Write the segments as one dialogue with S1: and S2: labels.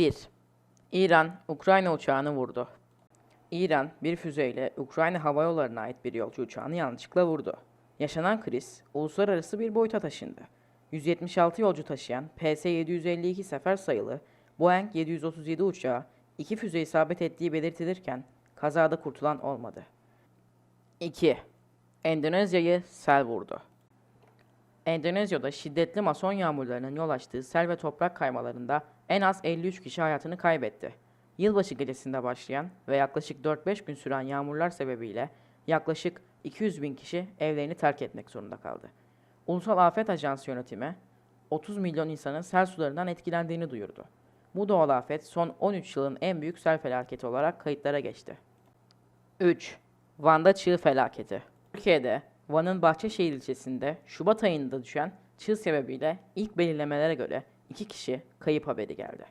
S1: 1. İran, Ukrayna uçağını vurdu. İran, bir füzeyle Ukrayna hava yollarına ait bir yolcu uçağını yanlışlıkla vurdu. Yaşanan kriz, uluslararası bir boyuta taşındı. 176 yolcu taşıyan PS-752 sefer sayılı Boeing 737 uçağı iki füze isabet ettiği belirtilirken kazada kurtulan olmadı. 2. Endonezya'yı sel vurdu. Endonezya'da şiddetli mason yağmurlarının yol açtığı sel ve toprak kaymalarında en az 53 kişi hayatını kaybetti. Yılbaşı gecesinde başlayan ve yaklaşık 4-5 gün süren yağmurlar sebebiyle yaklaşık 200 bin kişi evlerini terk etmek zorunda kaldı. Ulusal Afet Ajansı yönetimi 30 milyon insanın sel sularından etkilendiğini duyurdu. Bu doğal afet son 13 yılın en büyük sel felaketi olarak kayıtlara geçti. 3. Van'da çığ felaketi. Türkiye'de Van'ın Bahçeşehir ilçesinde Şubat ayında düşen çığ sebebiyle ilk belirlemelere göre iki kişi kayıp haberi geldi.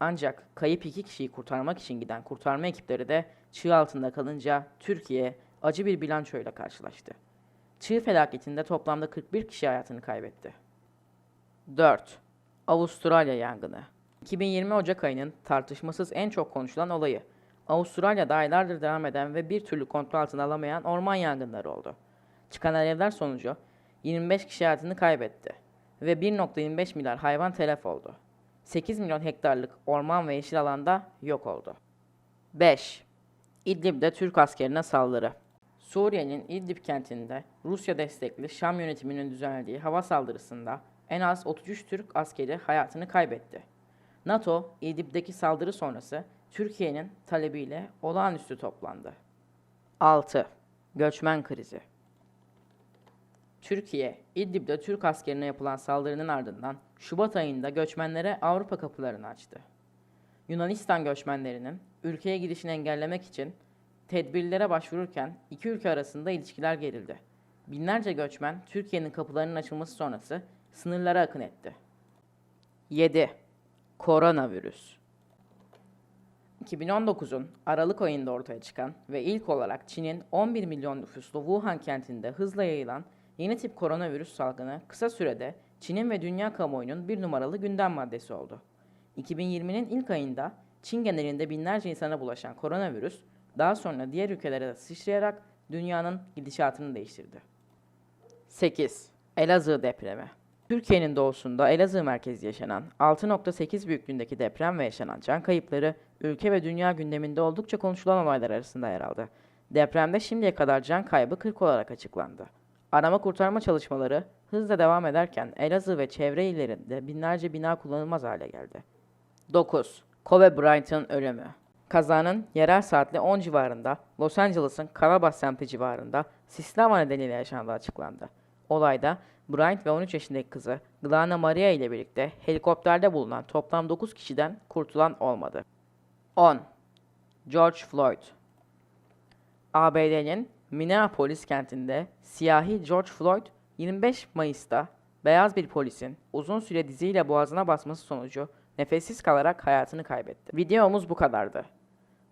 S1: Ancak kayıp iki kişiyi kurtarmak için giden kurtarma ekipleri de çığ altında kalınca Türkiye acı bir bilançoyla karşılaştı. Çığ felaketinde toplamda 41 kişi hayatını kaybetti. 4. Avustralya yangını. 2020 Ocak ayının tartışmasız en çok konuşulan olayı. Avustralya'da aylardır devam eden ve bir türlü kontrol altına alamayan orman yangınları oldu. Çıkan alevler sonucu 25 kişi hayatını kaybetti ve 1.25 milyar hayvan telef oldu. 8 milyon hektarlık orman ve yeşil alanda yok oldu. 5. İdlib'de Türk askerine saldırı. Suriye'nin İdlib kentinde Rusya destekli Şam yönetiminin düzenlediği hava saldırısında en az 33 Türk askeri hayatını kaybetti. NATO, İdlib'deki saldırı sonrası Türkiye'nin talebiyle olağanüstü toplandı. 6. Göçmen krizi. Türkiye, İdlib'de Türk askerine yapılan saldırının ardından Şubat ayında göçmenlere Avrupa kapılarını açtı. Yunanistan göçmenlerinin ülkeye girişini engellemek için tedbirlere başvururken iki ülke arasında ilişkiler gerildi. Binlerce göçmen Türkiye'nin kapılarının açılması sonrası sınırlara akın etti. 7. Koronavirüs 2019'un Aralık ayında ortaya çıkan ve ilk olarak Çin'in 11 milyon nüfuslu Wuhan kentinde hızla yayılan yeni tip koronavirüs salgını kısa sürede Çin'in ve dünya kamuoyunun bir numaralı gündem maddesi oldu. 2020'nin ilk ayında Çin genelinde binlerce insana bulaşan koronavirüs daha sonra diğer ülkelere de sıçrayarak dünyanın gidişatını değiştirdi. 8. Elazığ depremi Türkiye'nin doğusunda Elazığ merkezli yaşanan 6.8 büyüklüğündeki deprem ve yaşanan can kayıpları ülke ve dünya gündeminde oldukça konuşulan olaylar arasında yer aldı. Depremde şimdiye kadar can kaybı 40 olarak açıklandı. Arama kurtarma çalışmaları hızla devam ederken Elazığ ve çevre illerinde binlerce bina kullanılmaz hale geldi. 9. Kobe Bryant'ın ölümü. Kazanın yerel saatle 10 civarında Los Angeles'ın Calabas semti civarında sisli hava nedeniyle yaşandığı açıklandı. Olayda Bryant ve 13 yaşındaki kızı Glana Maria ile birlikte helikopterde bulunan toplam 9 kişiden kurtulan olmadı. 10. George Floyd ABD'nin Minneapolis kentinde siyahi George Floyd 25 Mayıs'ta beyaz bir polisin uzun süre diziyle boğazına basması sonucu nefessiz kalarak hayatını kaybetti. Videomuz bu kadardı.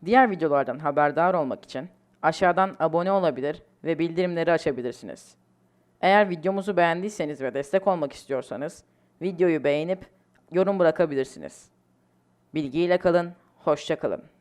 S1: Diğer videolardan haberdar olmak için aşağıdan abone olabilir ve bildirimleri açabilirsiniz. Eğer videomuzu beğendiyseniz ve destek olmak istiyorsanız videoyu beğenip yorum bırakabilirsiniz. Bilgiyle kalın, hoşça kalın.